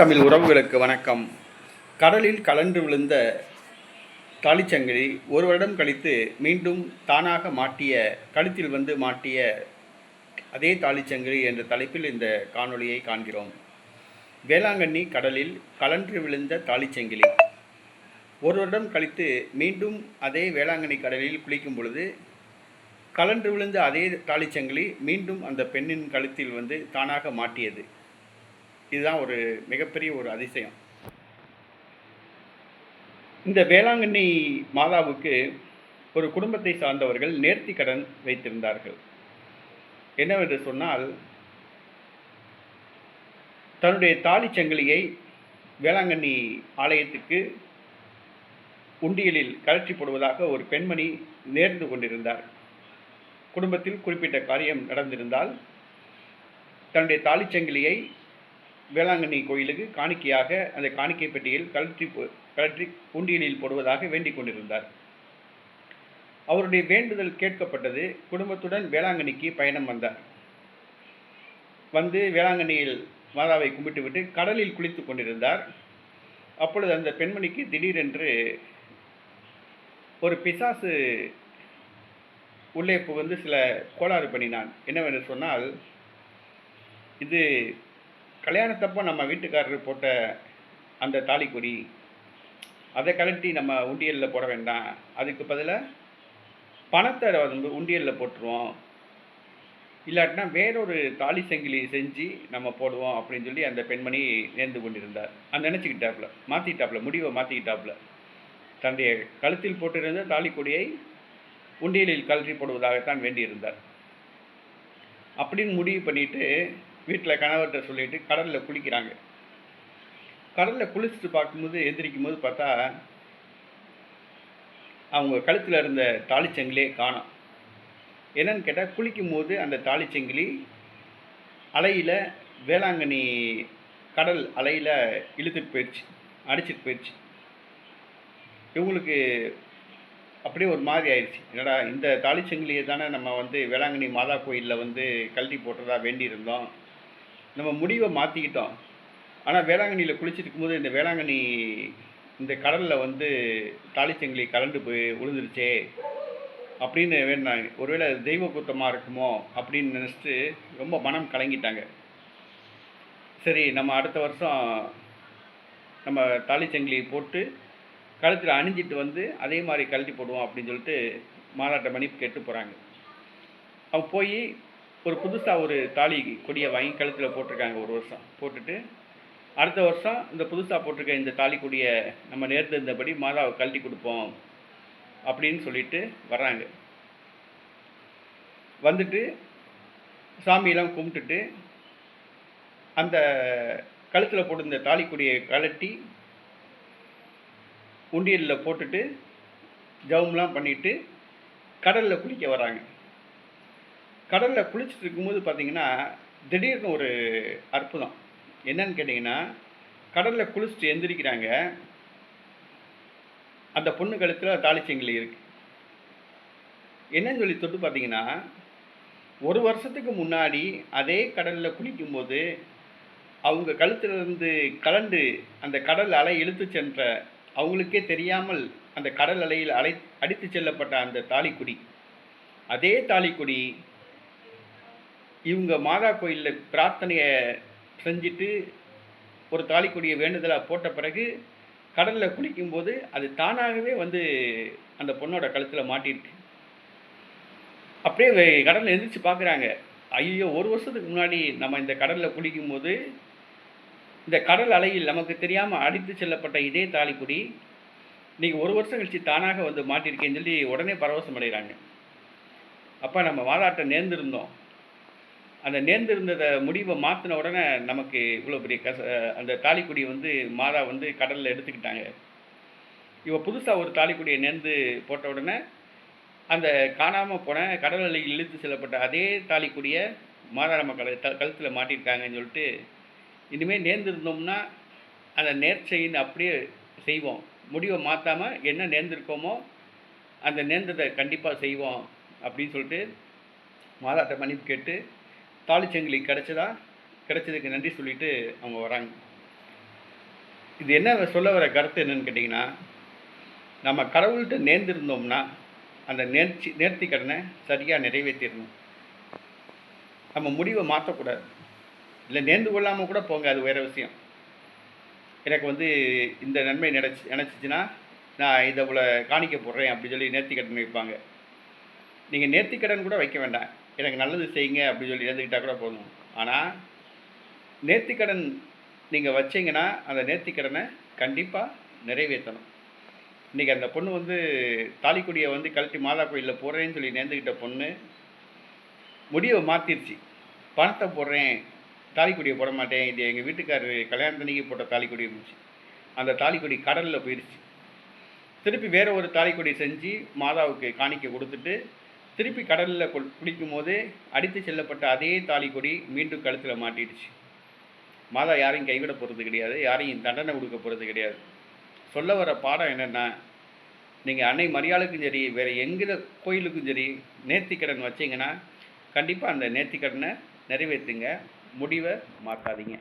தமிழ் உறவுகளுக்கு வணக்கம். கடலில் கலன்று விழுந்த தாலிச்சங்கிலி ஒரு வருடம் கழித்து மீண்டும் தானாக மாட்டிய கழுத்தில் வந்து மாட்டிய அதே தாலிச்சங்கிலி என்ற தலைப்பில் இந்த காணொளியை காண்கிறோம். வேளாங்கண்ணி கடலில் கலன்று விழுந்த தாலிச்சங்கிலி. ஒரு வருடம் கழித்து மீண்டும் அதே வேளாங்கண்ணி கடலில் குளிக்கும் பொழுது கலன்று விழுந்த அதே தாலிச்சங்கிலி மீண்டும் அந்த பெண்ணின் கழுத்தில் வந்து தானாக மாட்டியது. இதுதான் ஒரு மிகப்பெரிய ஒரு அதிசயம். இந்த வேளாங்கண்ணி மாதாவுக்கு ஒரு குடும்பத்தை சார்ந்தவர்கள் நேர்த்தி கடன் வைத்திருந்தார்கள். என்னவென்று சொன்னால் தன்னுடைய தாலிச் சங்கிலியை வேளாங்கண்ணி ஆலயத்துக்கு உண்டியலில் கழற்றி போடுவதாக ஒரு பெண்மணி நேர்ந்து கொண்டிருந்தார். குடும்பத்தில் குறிப்பிட்ட காரியம் நடந்திருந்தால் தன்னுடைய தாலிச்சங்கிலியை வேளாங்கண்ணி கோயிலுக்கு காணிக்கையாக அந்த காணிக்கை பெட்டியில் கழற்றி கழற்றி குண்டியலில் போடுவதாக வேண்டிக் கொண்டிருந்தார். அவருடைய வேண்டுதல் கேட்கப்பட்டது. குடும்பத்துடன் வேளாங்கண்ணிக்கு பயணம் வந்தார். வந்து வேளாங்கண்ணியில் மாதாவை கும்பிட்டுவிட்டு கடலில் குளித்துக் கொண்டிருந்தார். அப்பொழுது அந்த பெண்மணிக்கு திடீரென்று ஒரு பிசாசு உள்ளே புகுந்து சில கோளாறு பண்ணினான். என்னவென்று சொன்னால் இது கல்யாணத்தப்போ நம்ம வீட்டுக்காரர் போட்ட அந்த தாலிக்கொடி அதை கழட்டி நம்ம உண்டியலில் போட வேண்டாம். அதுக்கு பதிலாக பணத்தை வந்து உண்டியலில் போட்டுருவோம். இல்லாட்டினா வேறொரு தாலி சங்கிலி செஞ்சு நம்ம போடுவோம் அப்படின்னு சொல்லி அந்த பெண்மணி நேர்ந்து கொண்டிருந்தார். அந்த நினச்சிக்கிட்டாப்புல மாற்றிக்கிட்டாப்புல முடிவை மாற்றிக்கிட்டாப்புல தன்னுடைய கழுத்தில் போட்டிருந்த தாலிக்கொடியை உண்டியலில் கழற்றி போடுவதாகத்தான் வேண்டியிருந்தார். அப்படின்னு முடிவு பண்ணிட்டு வீட்டில் கணவர்கிட்ட சொல்லிட்டு கடலில் குளிக்கிறாங்க. கடலில் குளிச்சுட்டு பார்க்கும்போது எந்திரிக்கும் போது பார்த்தா அவங்க கழுத்தில் இருந்த தாலிச்சங்கிலியே காணும். என்னன்னு கேட்டால் குளிக்கும் போது அந்த தாலிச்சங்கிலி அலையில் வேளாங்கண்ணி கடல் அலையில் இழுத்துட்டு போயிடுச்சு அடிச்சிட்டு போயிடுச்சு இவங்களுக்கு அப்படியே ஒரு மாதிரி ஆயிடுச்சு என்னடா இந்த தாலிச்சங்கிலியை தானே நம்ம வந்து வேளாங்கண்ணி மாதா கோயிலில் வந்து கழட்டி போட்டதாக வேண்டியிருந்தோம். நம்ம முடிவை மாற்றிக்கிட்டோம் ஆனால் வேளாங்கண்ணியில் குளிச்சுட்டு இருக்கும்போது இந்த வேளாங்கண்ணி இந்த கடலில் வந்து தாலிச்சங்கிலி கலண்டு போய் விழுந்துருச்சே அப்படின்னு வேணாங்க ஒருவேளை தெய்வ கூத்தமாக இருக்குமோ அப்படின்னு நினச்சிட்டு ரொம்ப மனம் கலங்கிட்டாங்க. சரி நம்ம அடுத்த வருஷம் நம்ம தாலிச்சங்கிலி போட்டு கழுத்தில் அணிஞ்சிட்டு வந்து அதே மாதிரி கழட்டி போடுவோம் அப்படின்னு சொல்லிட்டு மாறாட்ட மணி கேட்டு போகிறாங்க அவங்க போய் ஒரு புதுசாக ஒரு தாலி கொடியை வாங்கி கழுத்தில் போட்டிருக்காங்க ஒரு வருஷம். போட்டுட்டு அடுத்த வருஷம் இந்த புதுசாக போட்டிருக்க இந்த தாலி கொடியை நம்ம நேர்ந்திருந்தபடி மாதாவை கழட்டி கொடுப்போம் அப்படின்னு சொல்லிட்டு வர்றாங்க. வந்துட்டு சாமியெல்லாம் கும்பிட்டுட்டு அந்த கழுத்தில் போட்டு இந்த தாலி கொடியை கழட்டி உண்டியலில் போட்டுட்டு ஜவம்லாம் பண்ணிவிட்டு கடலில் குளிக்க வராங்க கடலில் குளிச்சுட்டு இருக்கும்போது பார்த்தீங்கன்னா திடீர்னு ஒரு அற்புதம். என்னன்னு கேட்டிங்கன்னா கடலில் குளிச்சுட்டு எந்திரிக்கிறாங்க. அந்த பொண்ணு கழுத்தில் தாலிச்சங்கிலி இருக்கு. என்னன்னு சொல்லி தொட்டு பார்த்தீங்கன்னா ஒரு வருஷத்துக்கு முன்னாடி அதே கடலில் குளிக்கும்போது அவங்க கழுத்திலிருந்து கலண்டு அந்த கடல் அலை இழுத்து சென்ற அவங்களுக்கே தெரியாமல் அந்த கடல் அலையில் அலை அடித்து செல்லப்பட்ட அந்த தாலிக்குடி. அதே தாலிக்குடி இவங்க மாதா கோயிலில் பிரார்த்தனையை செஞ்சுட்டு ஒரு தாலிக்கொடியை வேண்டுதலாக போட்ட பிறகு கடலில் குளிக்கும்போது அது தானாகவே வந்து அந்த பொண்ணோட கழுத்தில் மாட்டிருக்கு அப்படியே கடலில் எந்திரிச்சு பார்க்குறாங்க ஐயோ ஒரு வருஷத்துக்கு முன்னாடி நம்ம இந்த கடலில் குளிக்கும்போது இந்த கடல் அலையில் நமக்கு தெரியாமல் அடித்து செல்லப்பட்ட இதே தாலிக்குடி நீங்கள் ஒரு வருஷம் கழித்து தானாக வந்து மாட்டிருக்கேன்னு சொல்லி உடனே பரவசம் அடைகிறாங்க. அப்போ நம்ம வாதாட்ட நேர்ந்திருந்தோம். அந்த நேர்ந்திருந்ததை முடிவை மாற்றின உடனே நமக்கு இவ்வளோ பெரிய கச அந்த தாலிக்குடியை வந்து மாதா வந்து கடலில் எடுத்துக்கிட்டாங்க. இவ புதுசாக ஒரு தாலிக்குடியை நேர்ந்து போட்ட உடனே அந்த காணாமல் போன கடல் அலையில் இழுத்து செல்லப்பட்ட அதே தாலிக்குடியை மாதாராம நம்ம த கழுத்தில் மாட்டியிருக்காங்கன்னு சொல்லிட்டு இனிமேல் நேர்ந்திருந்தோம்னா அந்த நேர்ச்சையின் அப்படியே செய்வோம். முடிவை மாற்றாமல் என்ன நேர்ந்திருக்கோமோ அந்த நேர்ந்ததை கண்டிப்பாக செய்வோம் அப்படின்னு சொல்லிட்டு மாதாட்ட மன்னிப்பு கேட்டு தாலிச்சங்கிலி கிடச்சதா? கிடைச்சதுக்கு நன்றி சொல்லிட்டு அவங்க வராங்க. இது என்ன சொல்ல வர கருத்து என்னன்னு கேட்டிங்கன்னா நம்ம கடவுள்கிட்ட நேர்ந்திருந்தோம்னா அந்த நேர்ச்சி நேர்த்தி கடனை சரியாக நிறைவேற்றிடணும் நம்ம முடிவை மாற்றக்கூடாது. இல்லை நேர்ந்து கொள்ளாமல் கூட போங்க அது வேறு விஷயம். எனக்கு வந்து இந்த நன்மை நினச்சி நினச்சிச்சின்னா நான் இதை போல் காணிக்க போடுறேன் அப்படி சொல்லி நேர்த்தி கடன் வைப்பாங்க. நீங்கள் நேர்த்தி கடன் கூட வைக்க வேண்டாம். எனக்கு நல்லது செய்யுங்க அப்படின்னு சொல்லி இறந்துக்கிட்டால் கூட போதும். ஆனால் நேர்த்திக்கடன் நீங்கள் வச்சீங்கன்னா அந்த நேர்த்திக்கடனை கண்டிப்பாக நிறைவேற்றணும். இன்றைக்கி அந்த பொண்ணு வந்து தாலிக்குடியை வந்து கழட்டி மாதா கோயிலில் போடுறேன்னு சொல்லி நேர்ந்துக்கிட்ட பொண்ணு முடிவை மாற்றிருச்சு பணத்தை போடுறேன் தாலிக்குடியை போட மாட்டேன். இது எங்கள் வீட்டுக்காரர் கல்யாணத்தன்னைக்கு போட்ட தாலிக்குடி இருந்துச்சு அந்த தாலிக்குடி கடலில் போயிடுச்சு திருப்பி வேறு ஒரு தாலிக்குடி செஞ்சு மாதாவுக்கு காணிக்க கொடுத்துட்டு திருப்பி கடலில் குளிக்கும் போது அடித்து செல்லப்பட்ட அதே தாலி கொடி மீண்டும் கழுத்தில் மாட்டிடுச்சு. மாதா யாரையும் கைவிட போகிறது கிடையாது யாரையும் தண்டனை கொடுக்க போகிறது கிடையாது. சொல்ல வர பாடம் என்னென்னா நீங்கள் அன்னை மரியாளுக்கும் சரி வேறு எங்கே கோயிலுக்கும் சரி நேர்த்திக்கடன் வச்சிங்கன்னா கண்டிப்பாக அந்த நேர்த்திக்கடனை நிறைவேற்றுங்க முடிவை மாற்றாதீங்க